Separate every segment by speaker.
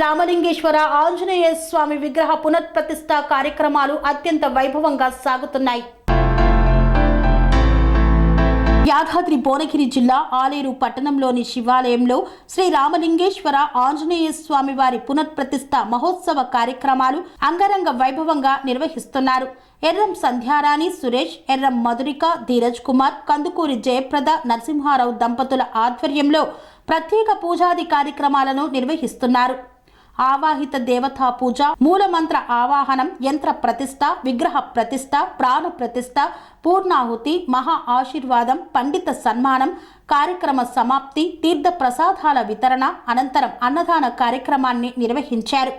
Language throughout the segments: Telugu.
Speaker 1: రామలింగేశ్వర ఆంజనేయ స్వామి విగ్రహ పునఃప్రతిష్ఠ కార్యక్రమాలు అత్యంత వైభవంగా సాగుతున్నాయి. యాదాద్రి భువనగిరి జిల్లా ఆలేరు పట్టణంలోని శివాలయంలో శ్రీ రామలింగేశ్వర ఆంజనేయ స్వామి వారి పునఃప్రతిష్ఠ మహోత్సవ కార్యక్రమాలు అంగరంగ వైభవంగా నిర్వహిస్తున్నారు. ఎర్రం సంధ్యారాణి సురేష్ ఎర్రం మధురిక ధీరజ్ కుమార్ కందుకూరి జయప్రద నరసింహారావు దంపతుల ఆధ్వర్యంలో ప్రత్యేక పూజాది కార్యక్రమాలను నిర్వహిస్తున్నారు. ఆవాహిత దేవతా పూజ మూలమంత్ర ఆవాహనం యంత్ర ప్రతిష్ట విగ్రహ ప్రతిష్ట ప్రాణ ప్రతిష్ట పూర్ణాహుతి మహా ఆశీర్వాదం పండిత సన్మానం కార్యక్రమ సమాప్తి తీర్థ ప్రసాదాల వితరణ అనంతరం అన్నదాన కార్యక్రమాన్ని నిర్వహించారు.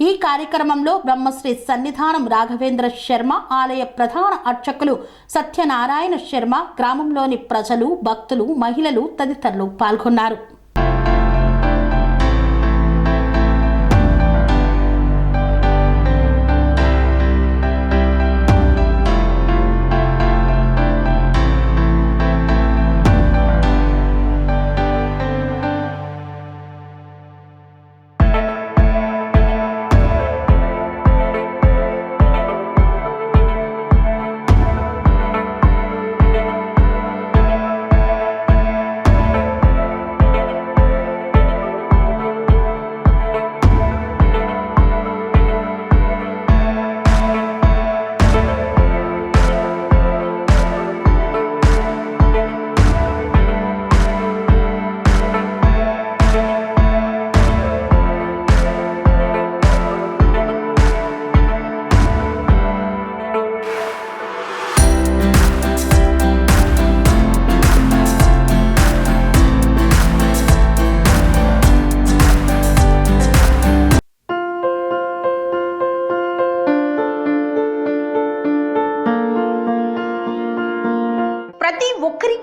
Speaker 1: ఈ కార్యక్రమంలో బ్రహ్మశ్రీ సన్నిధానం రాఘవేంద్ర శర్మ ఆలయ ప్రధాన అర్చకులు సత్యనారాయణ శర్మ గ్రామంలోని ప్రజలు భక్తులు మహిళలు తదితరులు పాల్గొన్నారు.